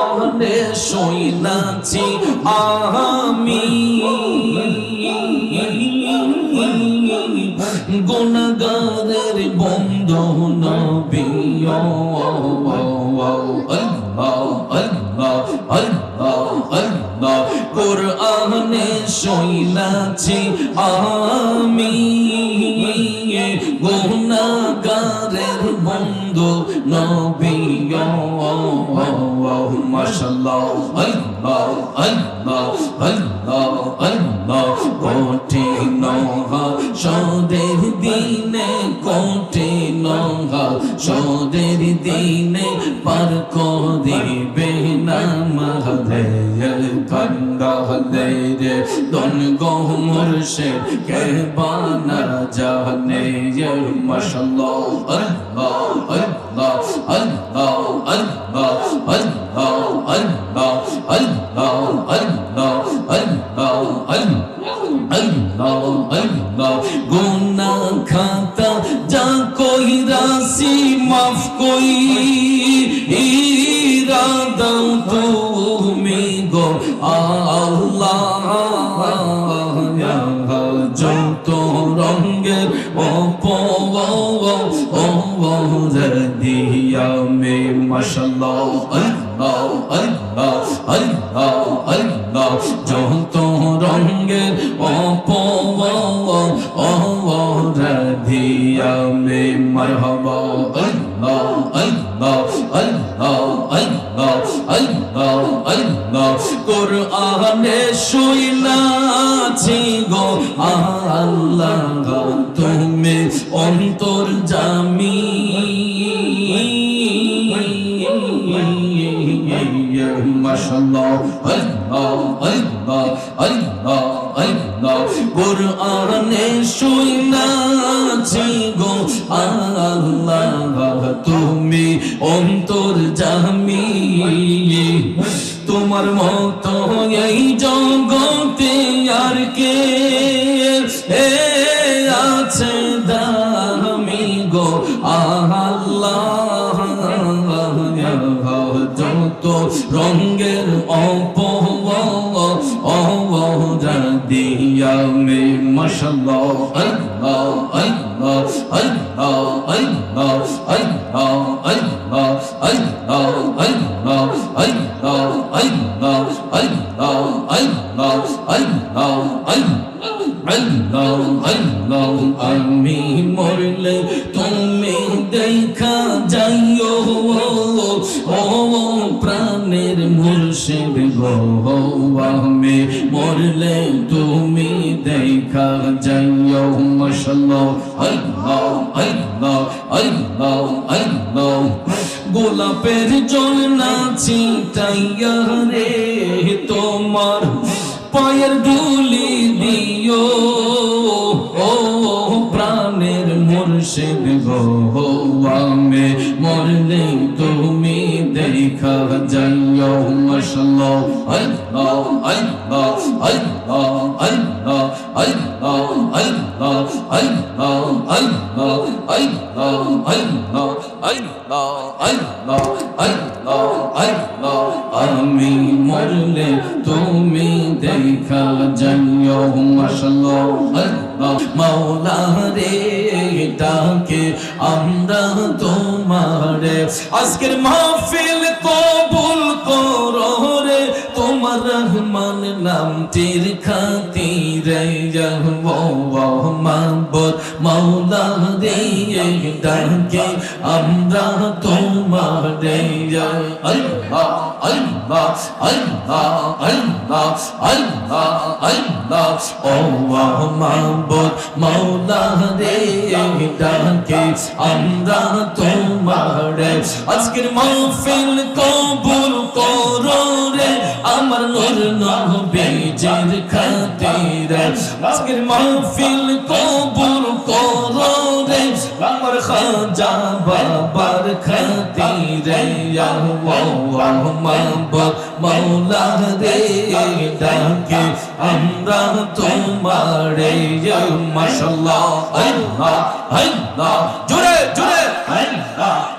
চরণে সৈনাছি আমি اللهم صل الله الله الله الله কোটি নহা সদের দিনে কোটি নহা সদের দিনে পার করিবে না মাহদের কান্দা হদের দন গহ মুর্শে কে বানা জানে মাশাল্লাহ গুনা খাতা যা কই রাশি মাফ কই ইরাদা তুমি গো আল্লাহ যত हदिया में मशाला अल्लाह अल्लाह अल्लाह अल्लाह जो तो रंगे ओ पो ओ हदिया में मरहबा अल्लाह अल्लाह अल्लाह अल्लाह अल्लाह अल्लाह कुरआने শুইলা ছি গো আল্লাহ তুমি অন্তর জাম মাশাআল্লাহ আল্লাহ আল্লাহ আল্লাহ আল্লাহ কোরআনে শুইলাছি গো আল্লাহ তুমি অন্তর জামি তোমার মতো এই জগতে আর কে এ যত রঙের অপ দিয়া মে মশাল্লাহ আল্লাহ আল্লাহ আল্লাহ আল্লাহ আল্লাহ আল্লাহ আল্লাহ আল্লাহ আল্লাহ আল্লাহ আল্লাহ আল্লাহ আল্লাহ আল্লাহ আল্লাহ আমি মরলে তুমি দেখা যাইও ও প্রাণের মুর্শিদ গো আমি মরলে তুমি দেখা যাইও মশাল্লাহ আল্লাহ আল্লাহ আল্লাহ আল্লাহ। গোলাপের জল না তাইয়া রে। আল্লাহ আল্লাহ আল্লাহ আল্লাহ আল্লাহ আল্লাহ আল্লাহ আল্লাহ আল্লাহ আল্লাহ আল্লাহ আল্লাহ আল্লাহ আল্লাহ আমি মরলে তুমি দেখা আল্লাহ মাওলা রে ডাকে আমরা তোমারে আজকের মাহফিল কবুল করো রে তোমার রহমান নামটির খাতিরে। মাবর মৌলা দিয়ে ডাকে আমরা তোমারে আল্লাহ। আল্লাহ আল্লাহ আল্লাহ আল্লাহ আল্লাহ। ও মাহবুব মাওলা রে ডাকে আমরা তোমারে। আজকের মাহফিল কবুল করো রে, আমার নূর নবীজির খাতিরে। আজকের মাহফিল কবুল করো রে আমার খাজা বাবার খাতিরে মাহবুব মাওলা রে ডাকে, আমরা তোমারে মাশাআল্লাহ, আল্লাহ আল্লাহ, জোরে জোরে, আল্লাহ।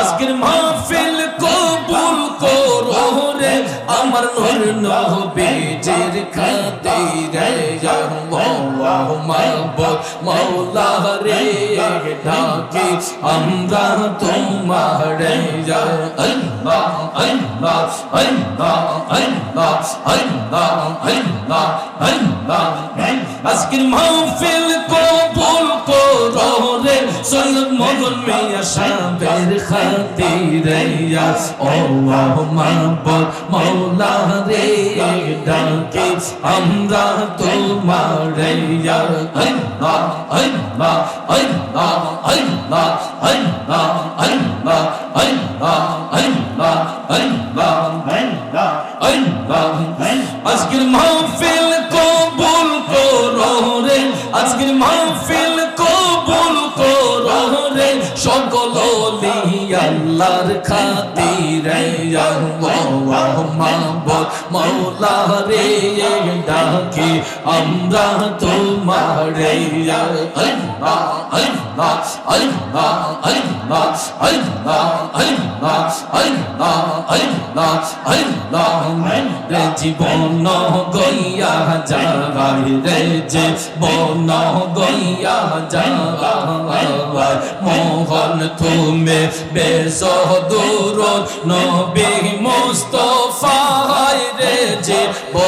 আজকের মাহফিল কবুল করো আমার নূর নবীজির খাতিরে আল্লাহ মাহবুব মাওলা রে ডাকি, আমরা তোমারে ইয়া আল্লাহ আল্লাহ আল্লাহ আল্লাহ আল্লাহ আল্লাহ আল্লাহ। আজকের মাহফিল কবুল করো। রে সৈয়দ মগন মিয়া সাহেবের খাতিরে ইয়া আল্লাহ মাহবুব মাওলা রে ডাকি আমরা তোমারে ইয়া আল্লাহ আল্লাহ আল্লাহ আল্লাহ আল্লাহ আল্লাহ আল্লাহ আল্লাহ আল্লাহ আল্লাহ আজকের মাহফিল আল্লাহর খাতিরে আল্লাহ মৌলা রে ডাকি, আমরা তোমার জীবন গইয়া যাবাই রে যে বন গইয়া যাবাই মোহন তুমি বেশ দূর, নবী মুস্তা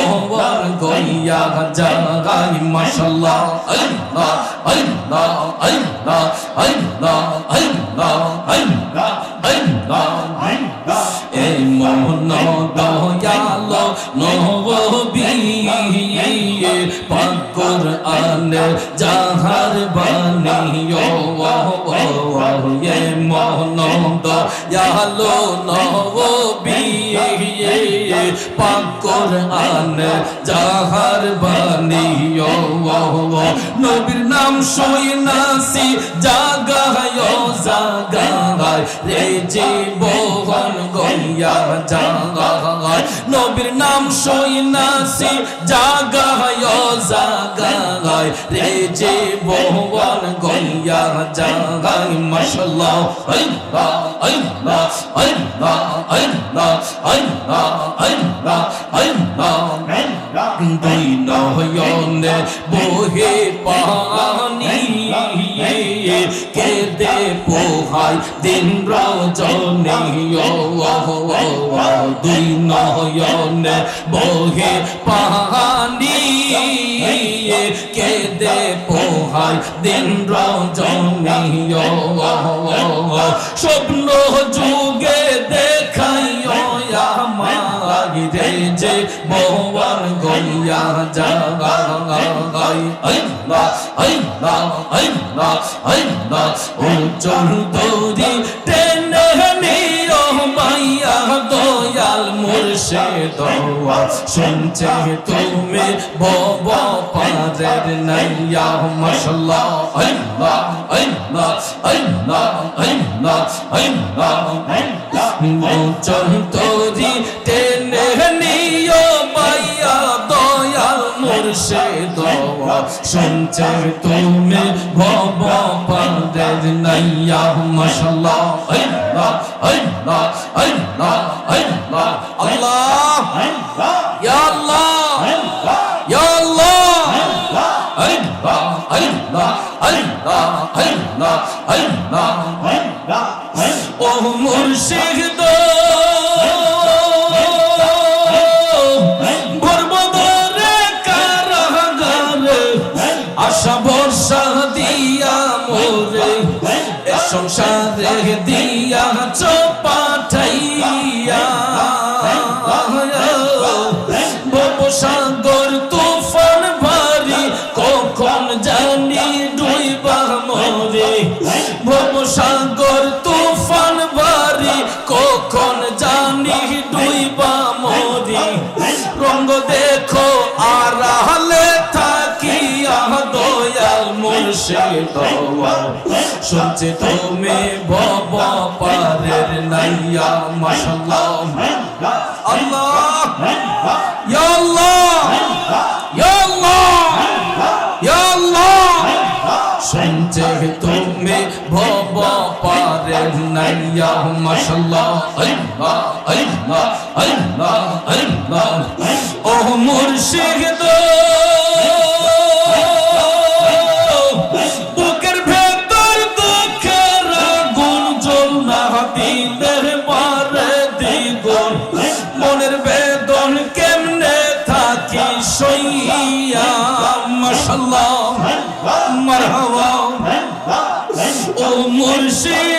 যে বহন গইয়া যাগাই মাশাআল্লাহ আল্লাহ আল্লাহ আল্লাহ আল্লাহ আল্লাহ আল্লাহ আল্লাহ এই মোহন দয়াল নবী পাকুর আনে যাহার বানিও এ মোহন দয়াল নবী পাকুর আনে যাহার বানিও নবীর নাম শুই নাসি, জাগায় জাগায়, রে জীবন গইয়া জাগায়, নবীর নাম শুই নাসি, জাগায় জাগায়, রে জীবন গইয়া জাগায়, মাশাআল্লাহ, আল্লাহ আল্লাহ আল্লাহ আল্লাহ আল্লাহ আল্লাহ আল্লাহ দুই নয়নে বহে পানি। কেদে পোহাই দিন রজনী। দুই নয়নে বহে পানি। কেদে পোহাই দিন রজনী। স্বপ্ন যুগে বৌবার গইয়া যাবা গাই আইলা আইলা আইলা আইলা ও চল দৌড়ি টেনে নিও মাইয়া দয়াল মুর্শিদ। শুনছে তুমি বব পাদের নাইয়া মশলা আইলা আইলা আইলা আইলা আইলা ও চল দৌড়ি টেনে মুর্শিদ শুনছে তুমি ভব পাদের নাইয়া মাশাআল্লাহ আল্লাহ আল্লাহ আল্লাহ আল্লাহ আল্লাহ ইয়া আল্লাহ ইয়া আল্লাহ আল্লাহ আল্লাহ আল্লাহ আল্লাহ আল্লাহ ও মুর্শিদ শুনছে তুমি ভব পারের নাইয়া মাশাল্লাহ আল্লাহ। ইয়া আল্লাহ। ইয়া আল্লাহ। ইয়া আল্লাহ। শুনছে তুমি ভব নাইয়া মাশাল্লাহ আল্লাহ আল্লাহ আল্লাহ আল্লাহ। ও মুর্শিদ মাশাল্লাহ মারহাবা। ও মুর্শিদ।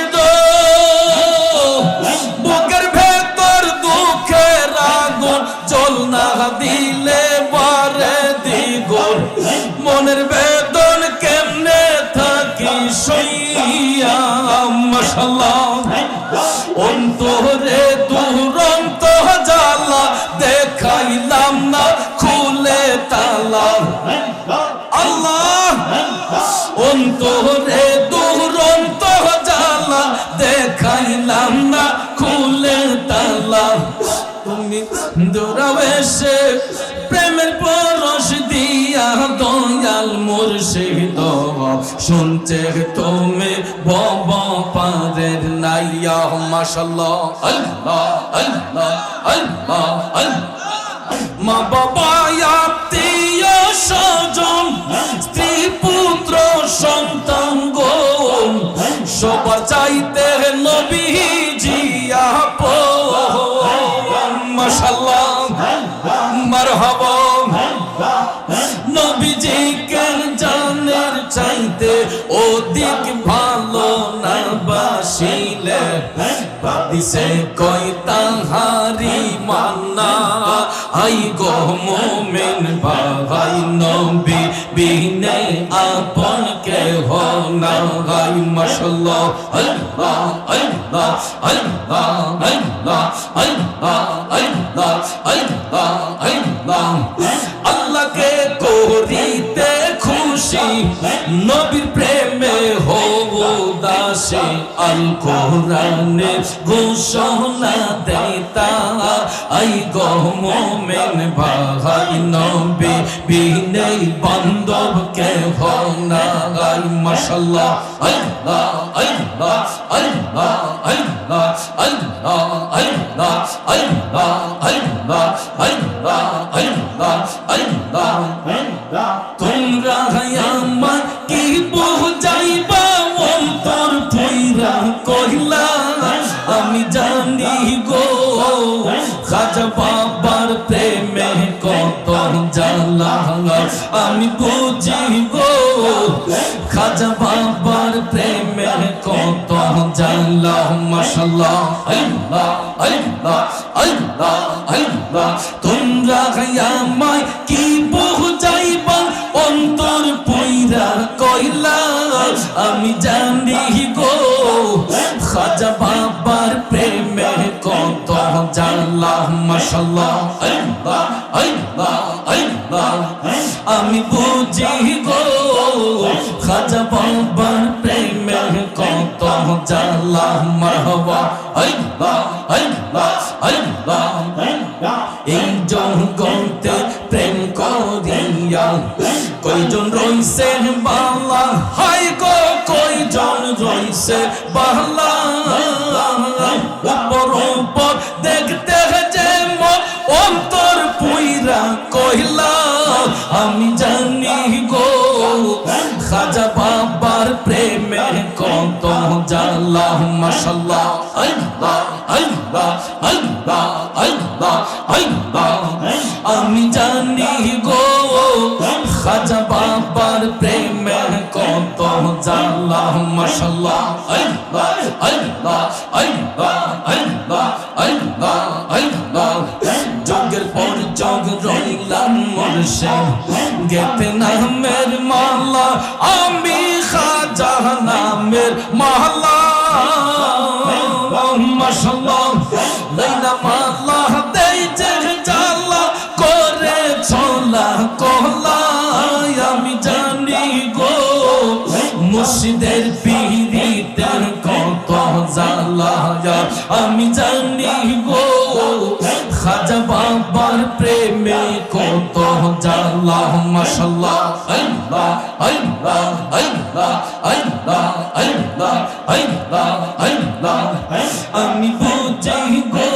শুনছে তুমি বব পারের নাইয়া মাশাল্লাহ আল্লাহ আল্লাহ আল্লাহ মা বাবা, আত্মীয় স্বজন, স্ত্রী, পুত্র, সন্তান গো। সবার চাইতে নবী জিয়া চাইতে ওদিক ভালো না বাসিলে দিছে কই তাহারি মান্না। আই গো মোমেন ভাই নবী, বিনে আপন কে হো না গাই মাশাল্লাহ আল্লাহ আল্লাহ আল্লাহ আল্লাহ আল্লাহ আল্লাহ আল্লাহ আল্লাহ। আল্লাহকে খুশি Nobir দাসে আল কোরআনে ঘোষণা দেতা আই গো মোমেন ভাই নবী বিনে বান্ধব কে হো না গাই মাশাল্লাহ আল্লাহ আল্লাহ আল্লাহ আল্লাহ আল্লাহ আল্লাহ আল্লাহ আল্লাহ আল্লাহ আল্লাহ আল্লাহ তোমরা আমার কি বুঝাইবা অন্তর জ্বালা আমি বুঝি গো খাজা বাবার প্রেমে কত জ্বালা মাশাল্লাহ, আল্লাহ আল্লাহ আল্লাহ আল্লাহ। তোমরা আমায় কি বুঝাইবা? অন্তর পইরা কইলা, আমি জানি গো, খাজা বাবার প্রেমে কত জানলা মাশাল্লাহ, আল্লাহ আল্লাহ। আমি বুঝি গো, খাজা বাবার প্রেমে কত জানলা মারহাবা আল্লাহ আল্লাহ আল্লাহ এই জগতে প্রেম করিয়া কয়জন রইছে বালা? হাই গো, কয়জন রইছে বালা? উপর উপর দেখতে যে অন্তর পুইরা কইলা আমি জানি গো, খাজা বাবার প্রেমে কত জালা মাশাল্লাহ আমি জানি গো, খাজা বাবার প্রেমে কত জালা মাশাল্লাহ, আল্লাহ আল্লাহ আল্লাহ আল্লাহ আল্লাহ আল্লাহ। যজ্ঞ রইলাম মরশে গেতে নামের মালা, আমি খাজা নামের মালা মাশাল্লাহ লাইলা মালা দেই যে জালা করে ছোলা কলা আমি জানি গো, মুর্শিদের পীড়িতের কত জালা আমি জানি গো খাজা বাবার প্রেমে কত জাল্লা মাশাল্লাহ, আল্লাহ আল্লাহ আল্লাহ আল্লাহ আল্লাহ আল্লাহ আল্লাহ। আমি বুঝি গো,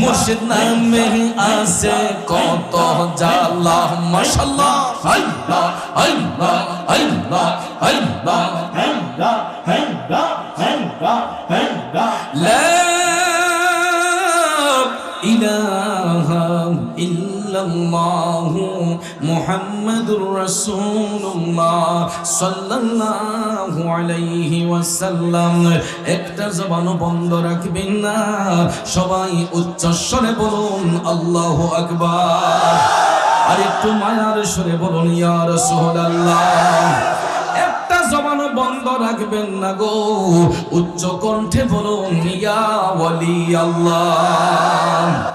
মুর্শিদ নামে আছে কত জাল্লা মাশাল্লাহ, আল্লাহ আল্লাহ আল্লাহ আল্লাহ। لا إله إلا الله محمد رسول الله صلى الله عليه وسلم একটা জবানও বন্ধ রাখবেন না সবাই উচ্চস্বরে বলুন আল্লাহু আকবার আর একটু মায়ার সুরে বলুন ইয়া রাসূলুল্লাহ একটা জবানও বন্ধ রাখবেন না গো। উচ্চ কণ্ঠে বলুন ইয়া ওয়ালি আল্লাহ।